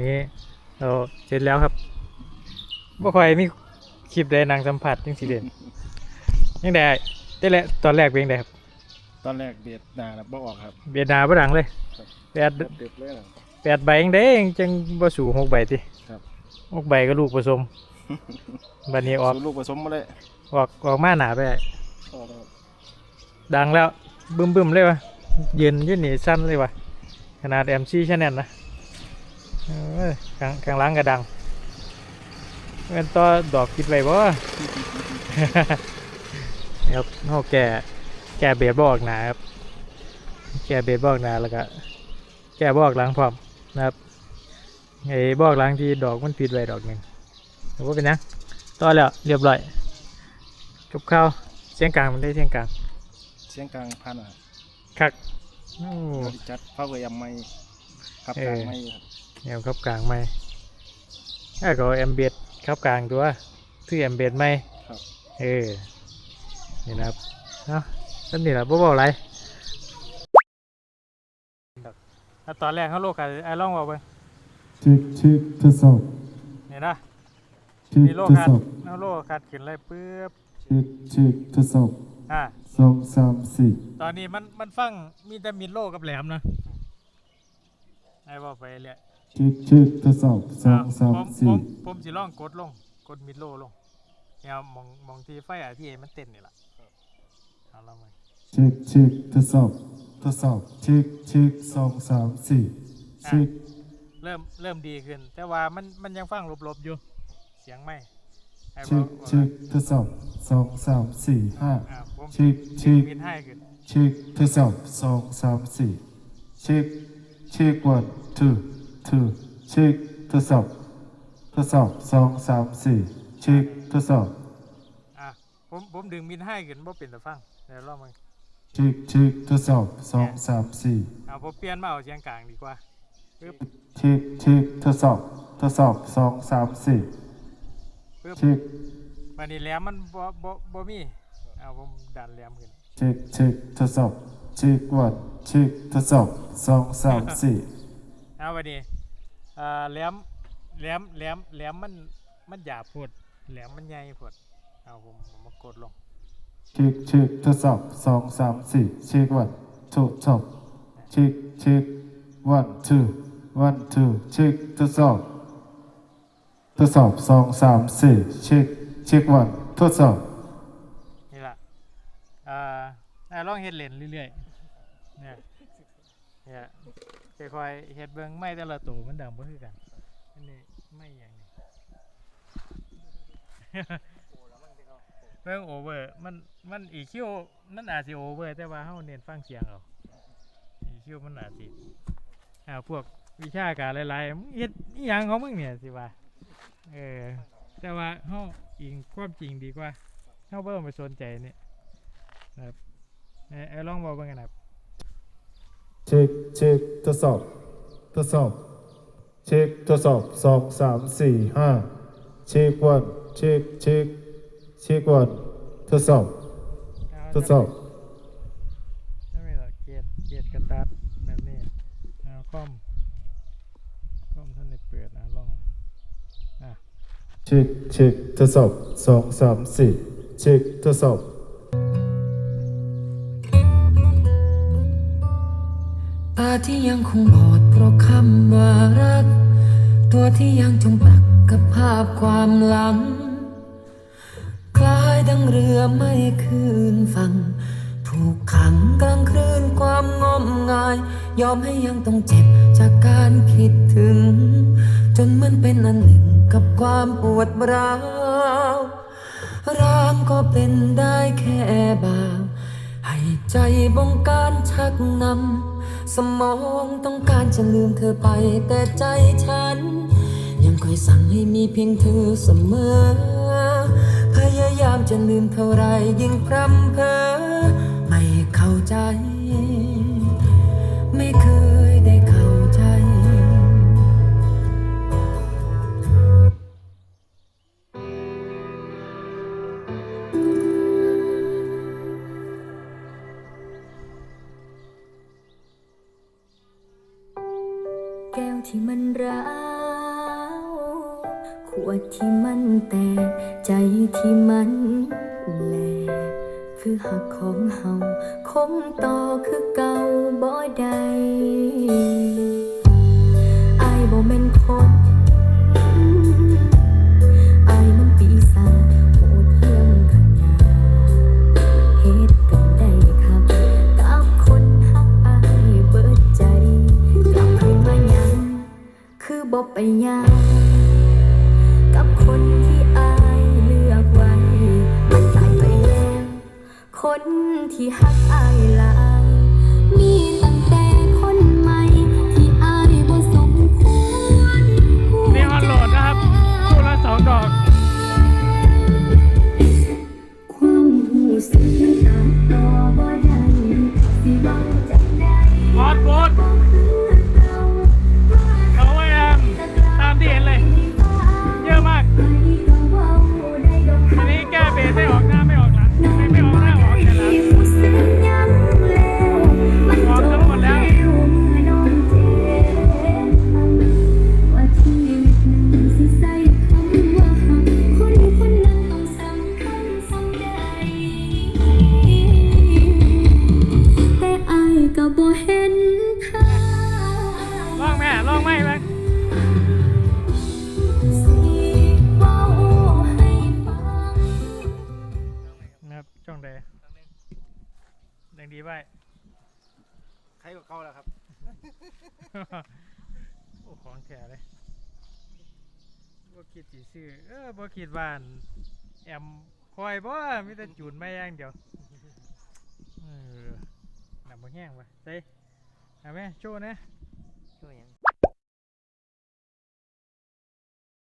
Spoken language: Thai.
นี่เราเสร็จแล้วครับบ่ค่อยมีคลิปใดนางสัมผัสจังสิเด่นยังได้แต่แหละตอนแรกเป็นจังไดครับ ตอนแรกเบียดหนานะบ่ออกครับ เบียดหนาบ่ดังเลยครับแปดเด็บเลยนะแปดใบยังได้ยังจังบ่สู่หกใบติครับหกใบก็ลูกผสมบัดนี้ออกสูลูกผสมมาเลยออกออกมาหนาไปได้ออกแล้วครับดังแล้วบึ้มบึมๆเลยวะยืนอยืนนี่สั้นเลยวะขนาด MC ชแนนนะเอ้ย กลางกลางหล้างก็ดังเป็นต่อดอกคิดไว้บ่ครับเขาแก่แก่เบสบอกหนาครับ แก่เบสบอกหนาแล้วก็แก่บอกหลังพร้อมนะครับไอ้บอกหลังที่ดอกมันปิดไว้ดอกหนึ่งแต่ว่าเป็นหยังต่อแล้วเรียบร้อยจบข้าวเสียงกลางมันได้เสียงกลางเสียงกลางพันอะคักโอ้บริจัดเฝ้าเกยำไม่ครับเออกลางไม่ครับ แนวครับกลางไหมถ้าก็แอมเบียดครับกลางตัวคือแอมเบียดไหมครับ เออ นี่นะครับเนาะต้นนี่แหละบ่บอกอะไรถ้าตอนแรกเขาโลกกันไอ้ล่องบอกไปเช็คเช็คทดสอบเนี่ยนะเช็คมีโลทดคัดสอบเอาโลคัดขึ้นเลยปึ๊บเช็คเช็คทดสอบอ่าสองสามสี่ตอนนี้มันมันฟังมีแต่มิดโลกับแหลมนะไอ้บอกไปเรื่อยเช็คเช็คทดสอบสองสามผมผสี่มผมสิลองกดลง กดมิดโลลงเนี่ยมองมองที่ไฟอะที่มันเต้นนี่แหละเอาละมั้ยเช็คเช็คทดสอบทดสอบเช็คเช็คสองสามสี่เช็คเริ่มเริ่มดีขึ้น แต่ว่ามันมันยังฟังลบๆอยู่ เสียงไม่ไอ้บเช็อคกว่าเช็คทดสอบสองสามสี่ห้าอ่าผมเช็คเช็คมิดให้ขึ้นเช็คทดสอบสองสามสี่เช็คเช็ค one two two เช็คทดสอบทดสอบสองสามสี่เช็คทดสอบอะผมผมดึงมิดให้ขึ้นบ่เป็นแต่ฟังเดี๋ยวลองมึงเช็คเช็คทดสอบสองสามสี่เอาผมเปลี่ยนมาเอาเสียงกลางดีกว่าปึ๊บเช็คเช็คทดสอบทดสอบสองสามสี่ปึ๊บเช็ควันนี้แหลมมันบ่บ่บ่มีเอาผมดันแหลมขึ้นเช็คเช็คทดสอบเช็ควันเช็คทดสอบสองสามสี่เอาวันนี้ อ่าแหลมแหลมแหลมแหลมมันมันหยาบโพดแหลมมันใหญ่โพดเอาผมผมมากดลงเช็คเช็คทดสอบสองสามสี่เช็ควันทดสอบเช็คเช็ค one two one two เช็คทดสอบทดสอบสองสามสี่เช็คเช็ควันทดสอบนี่ล่ะอ่าอ่าลองเฮ็ดเล่นเรื่อยๆเนี่ย เนี่ยค่อยๆเฮ็ดเบิ่งไม่แต่ละตัวมันดังบ่คือกันอันนี้ไม่อย่างนี้เบิ่งโอเวอร์มันมันอีคิวมันอาจสิโอเวอร์แต่ว่าเฮาเน้นฟังเสียงเอาอีคิวมันอาจสิอ่าพวกวิชาการหลายๆมึงเฮ็ดอีหยังของมึงเนี่ยสิว่าเออแต่ว่าเฮาอิงความจริงดีกว่าเฮาบ่ต้องไปสนใจนี่นะครับเอ้ยเอ้ยลองบอกเบิ่งกันครับ เช็คเช็คทดสอบทดสอบ เช็คทดสอบสองสามสี่ห้าเช็ควันเช็คเช็คเช็ควันทดสอบเอาทดสอบจะไม่หรอกเกตเกตกระตัดแบบนี้เอาคอมคอมท่านได้เปิดนะลองอะเช็คเช็คทดสอบสองสามสี่เช็คทดสอบ ที่ยังคงบอดเพราะคำว่ารัก ตัวที่ยังจมปลักกับภาพความหลัง คล้ายดังเรือไม่คืนฝั่งถูกขังกลางคลื่นความงมงาย ยอมให้ยังต้องเจ็บจากการคิดถึง จนมันเป็นอันหนึ่งกับความปวดร้าวร่างก็เป็นได้แค่บางให้ใจบงการชักนำ สมองต้องการจะลืมเธอไป แต่ใจฉัน ยังคอยสั่งให้มีเพียงเธอเสมอ พยายามจะลืมเท่าไรยิ่งพร่ำเพ้อ ที่มันร้าวขวดที่มันแตกใจที่มันแหลกคือหักของเฮาคงต่อคือเก่าบ่ใดไอาบ่แม่นคน บ่ไปยากับคนที่อายเลือกไว้ มันตายไปแล้ว คนที่หักอายลา นะครับช่องใดแดงดีไว้ ใครกับเขาแล้วครับโอ้ของแถเลยบ่คิดสิซื้อเออบ่คิดว่าอั่นแอมคอยบ่มีแต่จูนไม่อย่างเดียวเออหนักบ่แห้งวะใส่เอาไหมโชว์นะ ช่วยหยัง